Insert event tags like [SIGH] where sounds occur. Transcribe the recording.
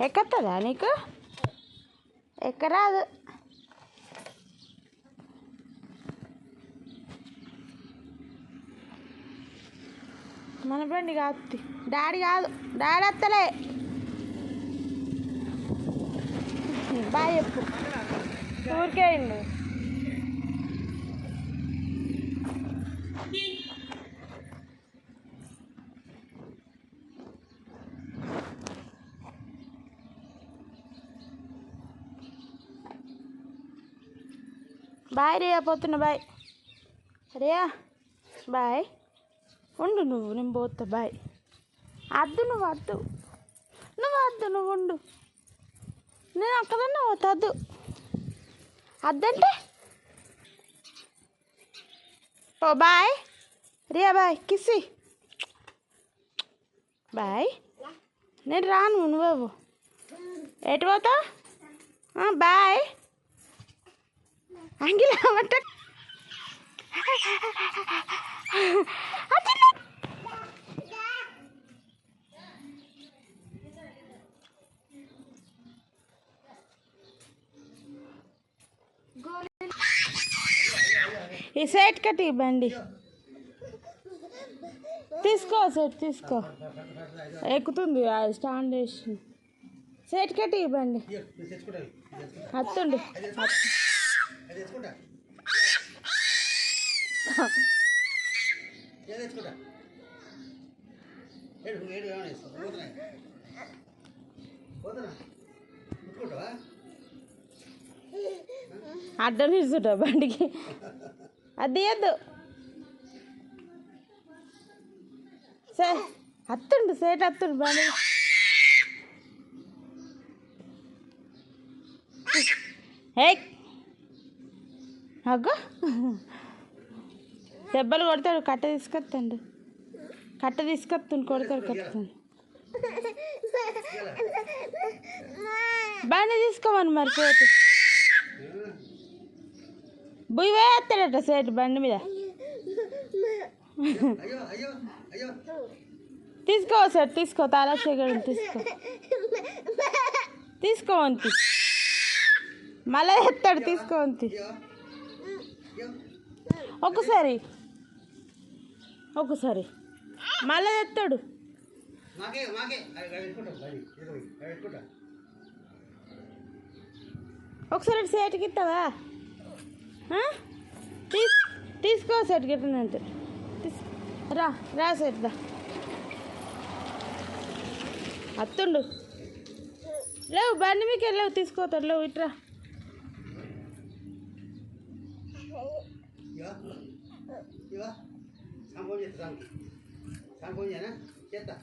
ఎక్కుతుందా నీకు? ఎక్కరాదు. మన బండి కాదు డాడీ కాదు. డాడీ వస్తలే బాయ్ చెప్పు. ఊరికే బాయ్ రియా పోతున్నా బాయ్. రియా బాయ్. ఉండు నువ్వు నేను పోతా బాయ్. అద్దు నువ్వు అద్దు. నువ్వు అద్దు నువ్వు ఉండు. నేను అక్కడన్నా పోతా అద్దు. అద్దంటే? ఓ బాయ్. రియా బాయ్ కిసి బాయ్. నేను రాను నువ్వు ఎటు పోతా బాయ్. అంగిలా [LAUGHS] ఈ సెట్ కట్టి బండి తీసుకో సెట్ తీసుకో. ఎక్కుతుంది ఆ స్టాండ్ వేసి. సెట్ కట్టి బండి అత్తుండు. అత్తు. అడ్డం నిలుచుంటా బండికి. అది తీయద్దు. సే అత్తుండు సేట్ అత్తుండు బండి. హే అగ్గో దెబ్బలు కొడతాడు కట్ట తీసుకొస్తాడు. కట్ట తీసుకొస్తాను కొడతాడు కట్టుతాను బండి తీసుకోమని మరి సేటు బుయ్యి వేస్తాడట సేటు బండి మీద. తీసుకో సార్ తీసుకో తాళా తీసుకో. తీసుకోవంతి మళ్ళీ ఎత్తాడు తీసుకోవంతి అంతి ఒకసారి ఒకసారి మళ్ళీ ఎత్తాడు ఒకసారి సేటుకి ఇస్తావా? తీసుకో సెట్ గిట్టనంటే తీస్ రా రా రా అత్తుండు. లేవు బండి మీకు వెళ్ళలేవు తీసుకోతాడు లేవు ఇట్రా 哥，哥，三块钱一张，三块钱呢，接着。